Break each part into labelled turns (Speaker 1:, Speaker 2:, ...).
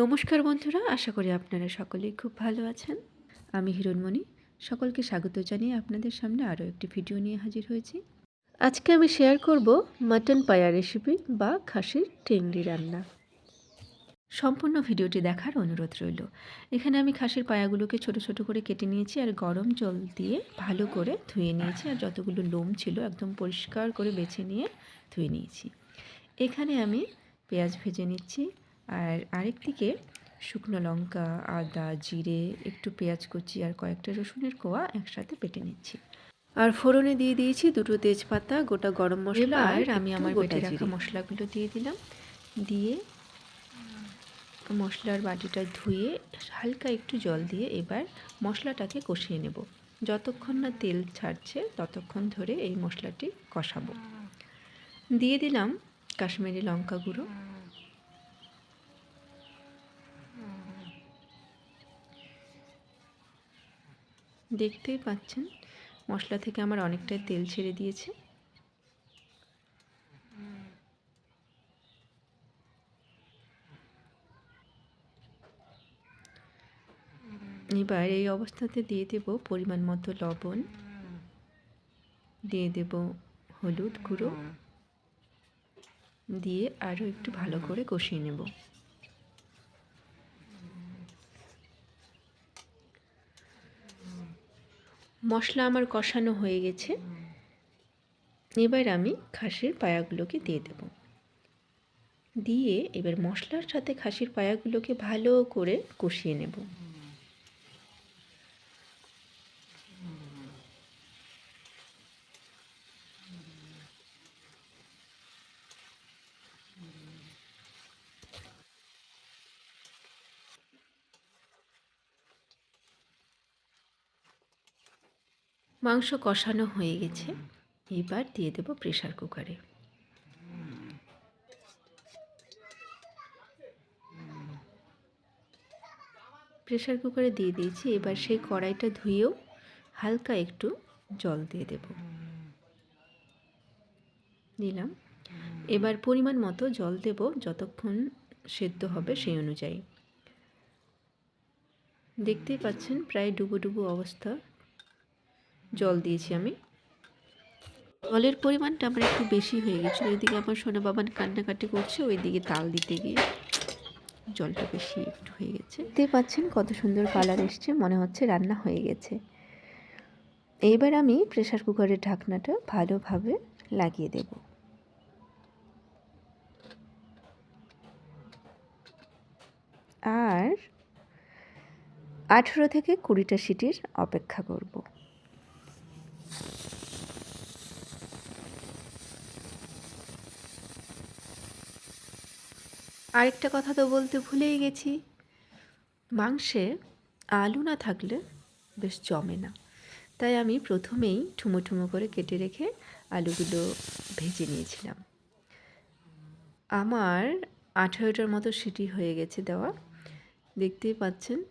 Speaker 1: নমস্কার বন্ধুরা, আশা করি আপনারা সকলেই খুব ভালো আছেন। আমি হিরণমণি, সকলকে স্বাগত জানিয়ে আপনাদের সামনে আরও একটি ভিডিও নিয়ে হাজির হয়েছি। আজকে আমি শেয়ার করব মাটন পায়া রেসিপি বা খাসির টেংরি রান্না। সম্পূর্ণ ভিডিওটি দেখার অনুরোধ রইল। এখানে আমি খাসির পায়াগুলোকে ছোট ছোট করে কেটে নিয়েছি আর গরম জল দিয়ে ভালো করে ধুয়ে নিয়েছি আর যতগুলো লোম ছিল একদম পরিষ্কার করে বেছে নিয়ে ধুয়ে নিয়েছি। এখানে আমি পেঁয়াজ ভেজে নিচ্ছি আর আরেক দিকে শুকনো লঙ্কা আদা জিরে একটু পেঁয়াজ কুচি আর কয়েকটা রসুনের কোয়া একসাথে পেটে নিচ্ছি। আর ফোড়নে দিয়ে দিয়েছি দুটো তেজপাতা গোটা গরম মশলা আর আমি আমার বেটে রাখা মশলাগুলো দিয়ে দিলাম। দিয়ে মশলার বাটিটা ধুয়ে হালকা একটু জল দিয়ে এবার মশলাটাকে কষিয়ে নেব। যতক্ষণ না তেল ছাড়ছে ততক্ষণ ধরে এই মশলাটি কষাবো। দিয়ে দিলাম কাশ্মীরি লঙ্কা গুঁড়ো। দেখতেই পাচ্ছেন, মশলা থেকে আমার অনেকটাই তেল ছেড়ে দিয়েছে। এবার এই অবস্থাতে দিয়ে দেব পরিমাণ মতো লবণ। দিয়ে দেব হলুদ গুঁড়ো। দিয়ে আরও একটু ভালো করে কষিয়ে নেব। মশলা আমার কষানো হয়ে গেছে। এবার আমি খাসির পায়াগুলোকে দিয়ে দেব। দিয়ে এবার মশলার সাথে খাসির পায়াগুলোকে ভালো করে কষিয়ে নেব। মাংস কষানো হয়ে গেছে। এবার দিয়ে দেব প্রেশার কুকারে প্রেশার কুকারে দিয়ে দিয়েছি। এবার সেই কড়াইটা ধুয়েও হালকা একটু জল দিয়ে দেব। দিলাম এবার পরিমাণ মতো জল দেব যতক্ষণ সেদ্ধ হবে সেই অনুযায়ী। দেখতেই পাচ্ছেন প্রায় ডুবো ডুবো অবস্থা। জল দিয়েছি আমি। জলের পরিমাণটা আমার একটু বেশি হয়ে গেছিল। এদিকে আমার সোনা বাবান কান্নাকাটি করছে, ওইদিকে তাল দিতে গিয়ে জলটা বেশি একটু হয়ে গেছে। দেখতে পাচ্ছেন কত সুন্দর কালার এসছে, মনে হচ্ছে রান্না হয়ে গেছে। এইবার আমি প্রেশার কুকারের ঢাকনাটা ভালোভাবে লাগিয়ে দেব। আর আঠেরো থেকে কুড়িটা সিটির অপেক্ষা করব। আরেকটা কথা তো বলতে ভুলেই গেছি। মাংসে আলু না থাকলে বেশ জমে না। তাই আমি প্রথমেই ঠুমো ঠুমো করে কেটে রেখে আলুগুলো ভেজে নিয়েছিলাম। আমার আঠেরোটার মতো সিটি হয়ে গেছে দেওয়া। দেখতেই পাচ্ছেন,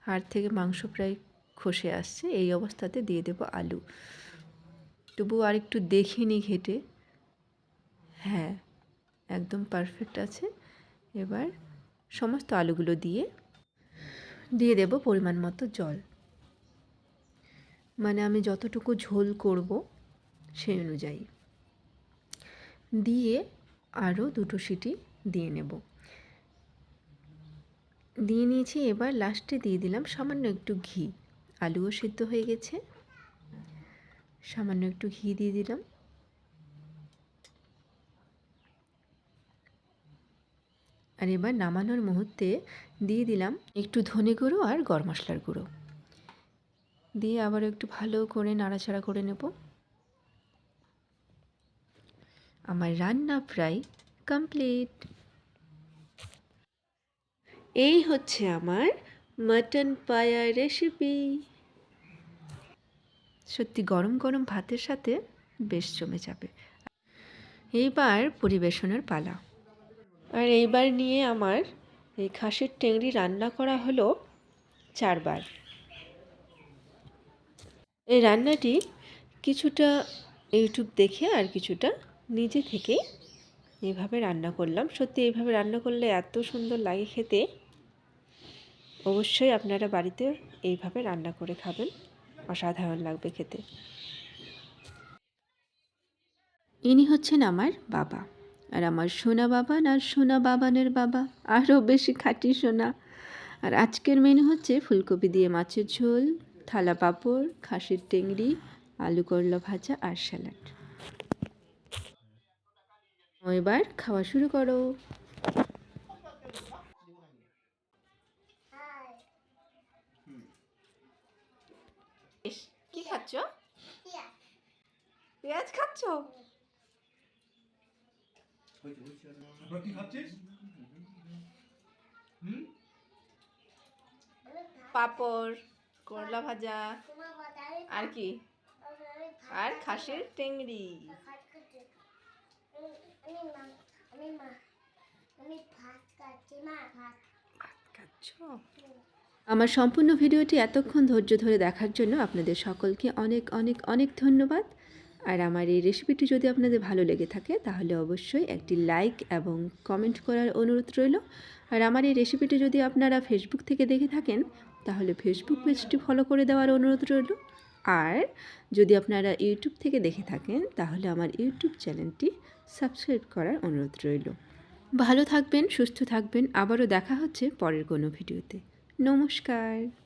Speaker 1: হাড় থেকে মাংস প্রায় খসে আসছে। এই অবস্থাতে দিয়ে দেব আলু। তবু আর একটু দেখিনি ঘেটে। হ্যাঁ একদম পারফেক্ট আছে। এবার সমস্ত আলুগুলো দিয়ে দিয়ে দেব পরিমাণ মতো জল। মানে আমি যতটুকু ঝোল করব সেই অনুযায়ী। দিয়ে আরও দুটো সিটি দিয়ে নেব। দিয়ে নিয়েছি, এবার লাস্টে দিয়ে দিলাম সামান্য একটু ঘি। আলুও সিদ্ধ হয়ে গেছে। সামান্য একটু ঘি দিয়ে দিলাম। আর এবার নামানোর মুহূর্তে দিয়ে দিলাম একটু ধনে গুঁড়ো আর গরম মশলার গুঁড়ো। দিয়ে আবার একটু ভালো করে নাড়াচাড়া করে নেব। আমার রান্না প্রায় কমপ্লিট এই হচ্ছে আমার মাটন পায়া রেসিপি সত্যি গরম গরম ভাতের সাথে বেশ জমে যাবে। এইবার পরিবেশনের পালা। আর এইবার নিয়ে আমার এই খাসির টেংরি রান্না করা হলো চারবার। এই রান্নাটি কিছুটা ইউটিউব দেখে আর কিছুটা নিজে থেকে এইভাবে রান্না করলাম। সত্যি এইভাবে রান্না করলে এত সুন্দর লাগে খেতে। অবশ্যই আপনারা বাড়িতে এইভাবে রান্না করে খাবেন, অসাধারণ লাগবে খেতে। ইনি হচ্ছেন আমার বাবা। আর আমার সোনা বাবান আর সোনা বাবানের বাবা আরও বেশি খাঁটি সোনা। আর আজকের মেনু হচ্ছে ফুলকপি দিয়ে মাছের ঝোল থালা পাঁপড় খাসির টেংরি আলু করলা ভাজা আর স্যালাড। এবার খাওয়া শুরু করো। কি খাচ্ছ? পেঁয়াজ খাচ্ছ?
Speaker 2: তোরা কি খাচ্ছিস? হুম?
Speaker 1: পাঁপড় করলা ভাজা আর কি? আর খাসির টেংরি আমার সম্পূর্ণ ভিডিওটি এতক্ষণ ধৈর্য ধরে দেখার জন্য আপনাদের সকলকে অনেক অনেক অনেক ধন্যবাদ। আর আমার এই রেসিপিটি যদি আপনাদের ভালো লেগে থাকে, তাহলে অবশ্যই একটি লাইক এবং কমেন্ট করার অনুরোধ রইল। আর আমার এই রেসিপিটি যদি আপনারা ফেসবুক থেকে দেখে থাকেন, তাহলে ফেসবুক পেজটি ফলো করে দেওয়ার অনুরোধ রইল। আর যদি আপনারা ইউটিউব থেকে দেখে থাকেন, তাহলে আমার ইউটিউব চ্যানেলটি সাবস্ক্রাইব করার অনুরোধ রইল। ভালো থাকবেন, সুস্থ থাকবেন, আবারও দেখা হচ্ছে পরের কোনো ভিডিওতে নমস্কার।